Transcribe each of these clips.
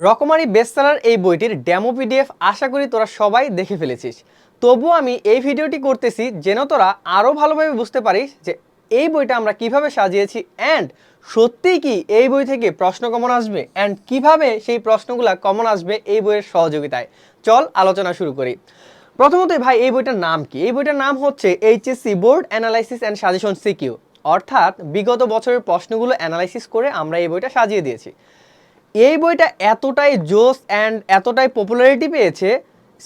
রকমারি বেস্টসেলার এই বইটির ডেমো পিডিএফ আশা করি তোরা সবাই দেখে ফেলেছিস। তবু আমি এই ভিডিওটি করতেছি যেন তোরা আরও ভালোভাবে বুঝতে পারিস যে এই বইটা আমরা কীভাবে সাজিয়েছি অ্যান্ড সত্যিই কি এই বই থেকে প্রশ্ন কমন আসবে অ্যান্ড কীভাবে সেই প্রশ্নগুলো কমন আসবে এই বইয়ের সহযোগিতায়। চল আলোচনা শুরু করি। প্রথমত ভাই, এই বইটার নাম কি? এই বইটার নাম হচ্ছে HSC board analysis and suggestion CQ অর্থাৎ বিগত বছরের প্রশ্নগুলো অ্যানালাইসিস করে আমরা এই বইটা সাজিয়ে দিয়েছি। এই বইটা এতটাই জোস অ্যান্ড এতটাই পপুলারিটি পেয়েছে,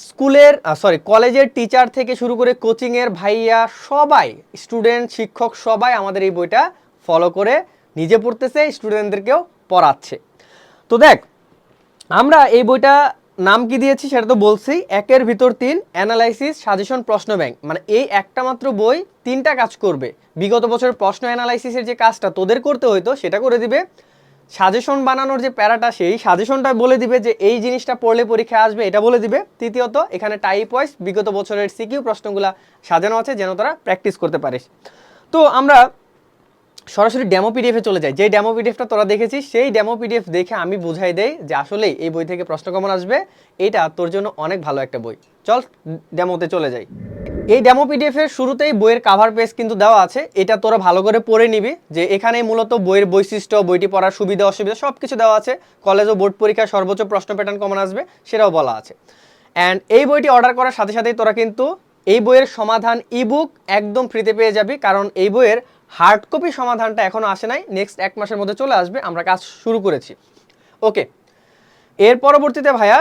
স্কুলের সরি কলেজের টিচার থেকে শুরু করে কোচিংয়ের ভাইয়া সবাই স্টুডেন্ট শিক্ষক সবাই আমাদের এই বইটা ফলো করে নিজে পড়তেছে স্টুডেন্টদেরকেও পড়াচ্ছে। তো দেখ, আমরা এই বইটা নাম কি দিয়েছি সেটা তো বলছি, একের ভিতর তিন অ্যানালাইসিস সাজেশন প্রশ্ন ব্যাংক। মানে এই একটা মাত্র বই তিনটা কাজ করবে। বিগত বছরের প্রশ্ন অ্যানালাইসিসের যে কাজটা তোদের করতে হইতো, সেটা করে দিবে। সাজেশন বানানোর যে প্যারাটা, সেই সাজেশনটা বলে দিবে যে এই জিনিসটা পড়লে পরীক্ষা আসবে, এটা বলে দিবে। তৃতীয়ত, এখানে টাইপ ওয়াইজ বিগত বছরের সিকিউ প্রশ্নগুলো সাজানো আছে যেন তারা প্র্যাকটিস করতে পারিস তো আমরা সরাসরি ডেমো পিডিএফে চলে যায়। যে ডেমো পিডিএফটা তোরা দেখেছিস, সেই ডেমো পিডিএফ দেখে আমি বুঝাই দেই যে আসলেই এই বই থেকে প্রশ্ন কমন আসবে, এটা তোর জন্য অনেক ভালো একটা বই। চল ডেমোতে চলে যাই। এই ডেমো পিডিএফ এর শুরুতেই বইয়ের কাভার পেজ কিন্তু দেওয়া আছে, এটা তোরা ভালো করে পড়ে নিবি যে এখানে মূলত বইয়ের বৈশিষ্ট্য, বইটি পড়ার সুবিধা, অসুবিধা সব কিছু দেওয়া আছে। কলেজ ও বোর্ড পরীক্ষায় সর্বোচ্চ প্রশ্ন প্যাটার্ন কমন আসবে, সেটাও বলা আছে। অ্যান্ড এই বইটি অর্ডার করার সাথে সাথেই তোরা কিন্তু এই বইয়ের সমাধান ইবুক একদম ফ্রিতে পেয়ে যাবি, কারণ এই বইয়ের হার্ড কপি সমাধানটা এখনও আসে নাই। নেক্সট এক মাসের মধ্যে চলে আসবে। আমরা কাজ শুরু করেছি। ওকে এর পরবর্তীতে ভাইয়া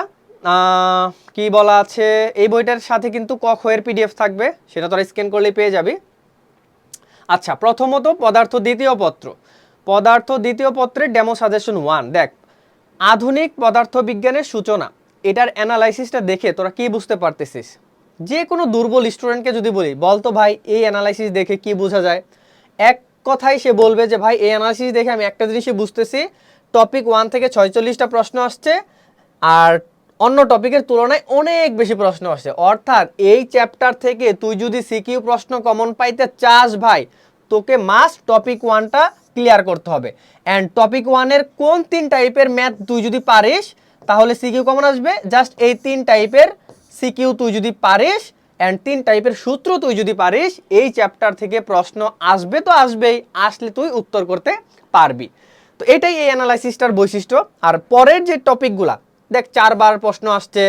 কি বলা আছে? এই বইটার সাথে কিন্তু ক খয়ের পিডিএফ থাকবে। সেটা তোরা স্ক্যান করলেই পেয়ে যাবি। আচ্ছা প্রথমত পদার্থ দ্বিতীয় পত্র। পদার্থ দ্বিতীয় পত্রের ডেমো সাজেশন ওয়ান দেখ, আধুনিক পদার্থ বিজ্ঞানের সূচনা। এটার অ্যানালাইসিসটা দেখে তোরা কি বুঝতে পারতেছিস? যে কোনো দুর্বল স্টুডেন্টকে যদি বলি বলতো ভাই, এই অ্যানালাইসিস দেখে কি বোঝা যায়? এক কথাই সে বলবে যে, ভাই, এই অ্যানালাইসিস দেখে আমি একটা জিনিসই বুঝতেছি। টপিক ওয়ান থেকে ছয়চল্লিশটা প্রশ্ন আসছে আর অন্য টপিকের তুলনায় অনেক বেশি প্রশ্ন আসছে। অর্থাৎ এই চ্যাপ্টার থেকে তুই যদি সিকিউ প্রশ্ন কমন পাইতে চাস, ভাই, তোকে মাস্ট টপিক ওয়ানটা ক্লিয়ার করতে হবে। অ্যান্ড টপিক ওয়ানের কোন তিন টাইপের ম্যাথ তুই যদি পারিস, তাহলে সিকিউ কমন আসবে। জাস্ট এই তিন টাইপের সিকিউ তুই যদি পারিস অ্যান্ড তিন টাইপের সূত্র তুই যদি পারিস, এই চ্যাপ্টার থেকে প্রশ্ন আসবে তো আসবেই, আসলে তুই উত্তর করতে পারবি। তো এটাই এই অ্যানালাইসিসটার বৈশিষ্ট্য। আর পরের যে টপিকগুলা দেখ চারবার প্রশ্ন আসছে,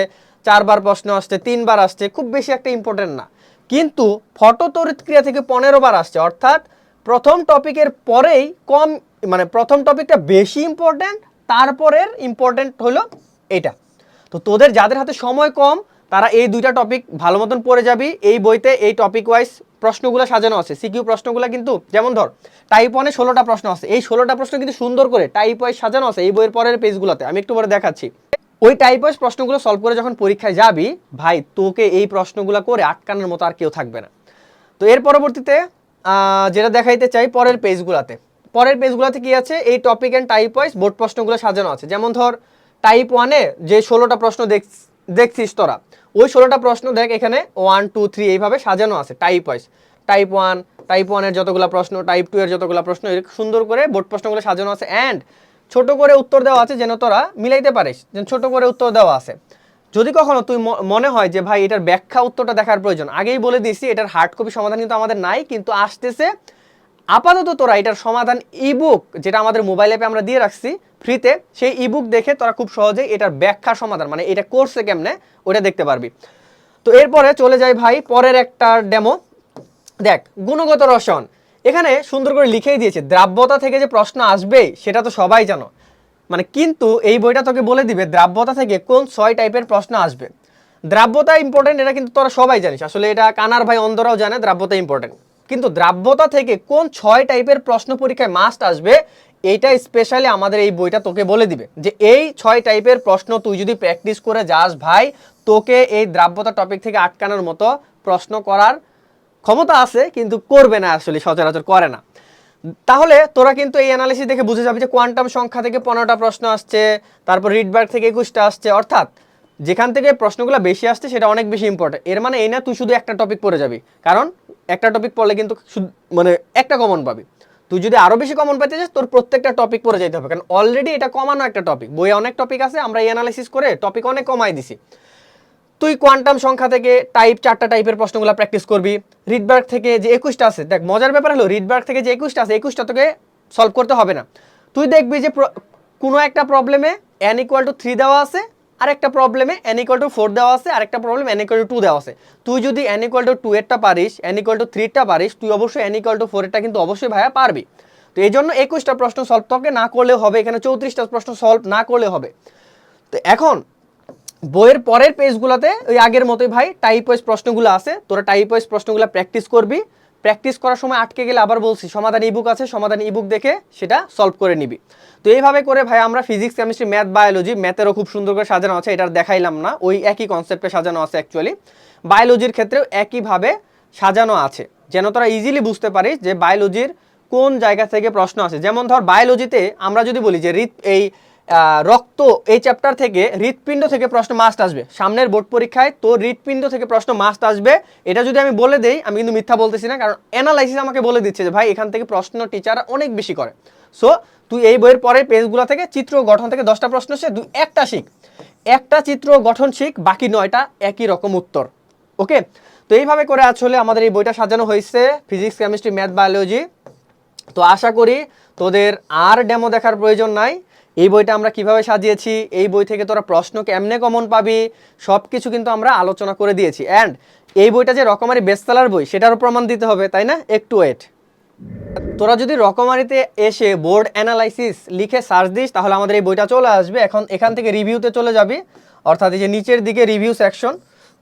চারবার প্রশ্ন আসছে, তিনবার আসছে, খুব বেশি একটা ইম্পর্টেন্ট না। কিন্তু ফটো তড়িৎ ক্রিয়া থেকে পনেরো বার আসছে, অর্থাৎ প্রথম টপিকের পরেই কম মানে প্রথম টপিকটা বেশি ইম্পর্ট্যান্ট তারপরের ইম্পর্ট্যান্ট হলো এটা। তো তোদের যাদের হাতে সময় কম তারা এই দুইটা টপিক ভালো মতন পড়ে যাবি। এই বইতে এই টপিক ওয়াইজ প্রশ্নগুলো সাজানো আছে। সিকিউ প্রশ্নগুলো কিন্তু, যেমন ধর টাইপ ওয়ানে ষোলোটা প্রশ্ন আছে। এই ষোলোটা প্রশ্ন কিন্তু সুন্দর করে টাইপ ওয়াইজ সাজানো আছে এই বইয়ের পরের পেজগুলোতে আমি একটু পরে দেখাচ্ছি। ওই টাইপ ওয়াইজ প্রশ্নগুলো সলভ করে যখন পরীক্ষায় যাবি, ভাই, তোকে এই প্রশ্নগুলো করে আটকানোর মতো আর কেউ থাকবে না। তো এর পরবর্তীতে যেটা দেখাইতে চাই পরের পেজগুলোতে পরের পেজগুলোতে কি আছে? এই topic and type wise board প্রশ্নগুলো সাজানো আছে। যেমন ধর টাইপ ওয়ানে যে ষোলোটা প্রশ্ন দেখ- দেখছিস তোরা। ওই ষোলোটা প্রশ্ন দেখ এখানে। ওয়ান টু থ্রি এইভাবে সাজানো আছে type wise type one type ওয়ানের যতগুলো প্রশ্ন টাইপ টু এর যতগুলো প্রশ্ন সুন্দর করে বোর্ড প্রশ্নগুলো সাজানো আছে। অ্যান্ড ছোট করে উত্তর দেওয়া আছে যেন তোরা মিলাইতে পারিস, যেন ছোট করে উত্তর দেওয়া আছে। যদি কখনো তুই মনে হয় যে, ভাই, এটার ব্যাখ্যা উত্তরটা দেখার প্রয়োজন। আগেই বলে দিয়েছি, এটার হার্ড কপি সমাধান কিন্তু আমাদের নাই, কিন্তু আসতেছে আপাতত তোরা এটার সমাধান ইবুক যেটা আমাদের মোবাইল অ্যাপে আমরা দিয়ে রাখছি ফ্রিতে সেই ইবুক দেখে তোরা খুব সহজেই এটার ব্যাখ্যা সমাধান মানে এটা কোর্সে কেমনে, ওটা দেখতে পারবি। তো এরপরে চলে যাই ভাই, পরের একটা ডেমো দেখ, গুণগত রসায়ন। এখানে সুন্দর করে লিখেই দিয়েছে, দ্রাব্যতা থেকে যে প্রশ্ন আসবে সেটা তো সবাই জানো। মানে কিন্তু এই বইটা তোকে বলে দিবে, দ্রাব্যতা থেকে কোন ছয় টাইপের প্রশ্ন আসবে। দ্রাব্যতা ইম্পর্টেন্ট এটা কিন্তু তোরা সবাই জানিস। আসলে এটা কানার ভাই অন্ধরাও জানে, দ্রাব্যতা ইম্পর্টেন্ট কিন্তু দ্রাব্যতা থেকে কোন ছয় টাইপের প্রশ্ন পরীক্ষায় মাস্ট আসবে, এইটা স্পেশালি আমাদের এই বইটা তোকে বলে দিবে যে এই ছয় টাইপের প্রশ্ন তুই যদি প্র্যাকটিস করে যাস ভাই, তোকে এই দ্রাব্যতা টপিক থেকে আটকানোর মতো প্রশ্ন করার ক্ষমতা আছে, কিন্তু করবে না আসলে, সচরাচর করে না। তাহলে তোরা কিন্তু এই অ্যানালিসিস দেখে বুঝে যাবি যে কোয়ান্টাম সংখ্যা থেকে পনেরোটা প্রশ্ন আসছে, তারপর রিডবার্গ থেকে একুশটা আসছে, অর্থাৎ যেখান থেকে প্রশ্নগুলো বেশি আসছে সেটা অনেক বেশি ইম্পর্টেন্ট এর মানে এই না তুই শুধু একটা টপিক পড়ে যাবি। কারণ একটা টপিক পড়লে কিন্তু মানে একটা কমন পাবি। তুই যদি আরও বেশি কমন পেতে চাস, তোর প্রত্যেকটা টপিক পড়ে যেতে হবে। কারণ অলরেডি এটা কমানো একটা টপিক বইয়ে অনেক টপিক আছে, আমরা এই অ্যানালাইসিস করে টপিক অনেক কমাই দিছি। তুই কোয়ান্টাম সংখ্যা থেকে টাইপ চারটা টাইপের প্রশ্নগুলো প্র্যাকটিস করবি। রিডবার্গ থেকে যে একুশটা আছে, দেখ, মজার ব্যাপার হলো রিডবার্গ থেকে যে একুশটা আছে, একুশটা তোকে সলভ করতে হবে না। তুই দেখবি যে কোনো একটা প্রবলেমে এন ইকুয়াল টু থ্রি দেওয়া আছে আর একটা প্রবলেমে এন ইকুয়াল টু ফোর দেওয়া আছে আর একটা problem N equal to two দেওয়া আছে। তুই যদি এন ইকুয়াল টু টু এরটা পারিস এন ইকুয়াল টু থ্রিটা পারিস, তুই অবশ্যই এন ইকুয়াল টু ফোরেরটা কিন্তু অবশ্যই ভাইয়া পারবি। তো এই জন্য একুশটা প্রশ্ন সলভ তোকে না করলেও হবে, এখানে চৌত্রিশটা প্রশ্ন সলভ না করলে হবে। তো এখন, বইয়ের পরের পেজগুলোতে ওই আগের মতোই ভাই টাইপ ওয়াইজ প্রশ্নগুলো আছে, তোরা টাইপ ওয়াইজ প্রশ্নগুলো প্র্যাকটিস করবি। প্র্যাকটিস করার সময় আটকে গেলে আবার বলছি, সমাধান ইবুক আছে, সমাধান ইবুক দেখে সেটা সলভ করে নিবি। তো এইভাবে করে ভাই আমরা ফিজিক্স কেমিস্ট্রি ম্যাথ বায়োলজি ম্যাথেরও খুব সুন্দর করে সাজানো আছে এটা দেখাইলাম না, ওই একই কনসেপ্টে সাজানো আছে অ্যাকচুয়ালি বায়োলজির ক্ষেত্রেও একইভাবে সাজানো আছে, যেন তোরা ইজিলি বুঝতে পারিস যে বায়োলজির কোন জায়গা থেকে প্রশ্ন আসে। যেমন ধর বায়োলজিতে আমরা যদি বলি যে এই রক্ত এই চ্যাপ্টার থেকে হৃৎপিণ্ড থেকে প্রশ্ন মাস্ট আসবে। সামনের বোর্ড পরীক্ষায় তো হৃৎপিণ্ড থেকে প্রশ্ন মাস্ট আসবে। এটা যদি আমি বলে দেই, আমি কিন্তু মিথ্যা বলতেছি না, কারণ অ্যানালাইসিস আমাকে বলে দিচ্ছে যে, ভাই, এখান থেকে প্রশ্ন টিচার অনেক বেশি করে। সো তুই এই বইয়ের পরে পেজগুলো থেকে চিত্র গঠন থেকে দশটা প্রশ্ন সে দুই একটা শিখ। একটা চিত্র গঠন শিখ, বাকি নয়টা একই রকম উত্তর। ওকে তো এইভাবে করে আসলে আমাদের এই বইটা সাজানো হয়েছে ফিজিক্স কেমিস্ট্রি ম্যাথ বায়োলজি তো আশা করি তোদের আর ডেমো দেখার প্রয়োজন নাই। এই বইটা আমরা কীভাবে সাজিয়েছি? এই বই থেকে তোরা প্রশ্ন কেমনে কমন পাবি? সব কিছু কিন্তু আমরা আলোচনা করে দিয়েছি। অ্যান্ড এই বইটা যে রকমারি বেস্টসেলার বই সেটারও প্রমাণ দিতে হবে, তাই না? একটু ওয়েট তোরা যদি রকমারিতে এসে বোর্ড অ্যানালাইসিস লিখে সার্চ দিস, তাহলে আমাদের এই বইটা চলে আসবে। এখন এখান থেকে রিভিউতে চলে যাবি। অর্থাৎ এই যে নিচের দিকে রিভিউ সেকশন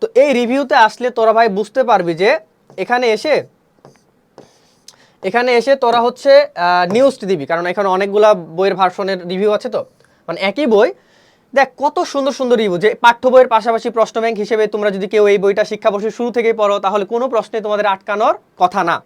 তো এই রিভিউতে আসলে তোরা ভাই বুঝতে পারবি যে, এখানে এসে এখানে এসে তোরা হচ্ছে নিউজটি দিবি, কারণ এখানে অনেকগুলা বইয়ের ভার্সনের রিভিউ আছে তো। মানে একই বই, দেখ কত সুন্দর সুন্দর রিভিউ যে পাঠ্য বইয়ের পাশাপাশি প্রশ্ন ব্যাংক হিসেবে তোমরা যদি কেউ এই বইটা শিক্ষাবর্ষের শুরু থেকেই পড়ো, তাহলে কোনো প্রশ্নে তোমাদের আটকানোর কথা না।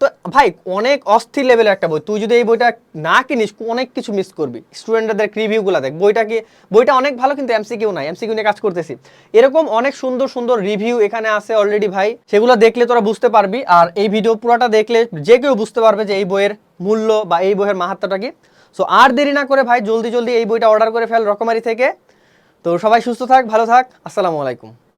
তো ভাই, অনেক অস্থির লেভেলের একটা বই। তুই যদি এই বইটা না কিনিস অনেক কিছু মিস করবি। স্টুডেন্টদের রিভিউগুলো দেখ। বইটা কি বইটা অনেক ভালো কিন্তু এমসিকিউ নাই। এমসিকিউ নিয়ে কাজ করতেছি। এরকম অনেক সুন্দর সুন্দর রিভিউ এখানে আছে অলরেডি ভাই। সেগুলো দেখলে তোরা বুঝতে পারবি। আর এই ভিডিও পুরোটা দেখলে যে কেউ বুঝতে পারবে যে এই বইয়ের মূল্য বা এই বইয়ের মাহাত্মটা কি। সো আর দেরি না করে ভাই, জলদি জলদি এই বইটা অর্ডার করে ফেল রকমারি থেকে। তো সবাই সুস্থ থাক, ভালো থাক। আসসালামু আলাইকুম।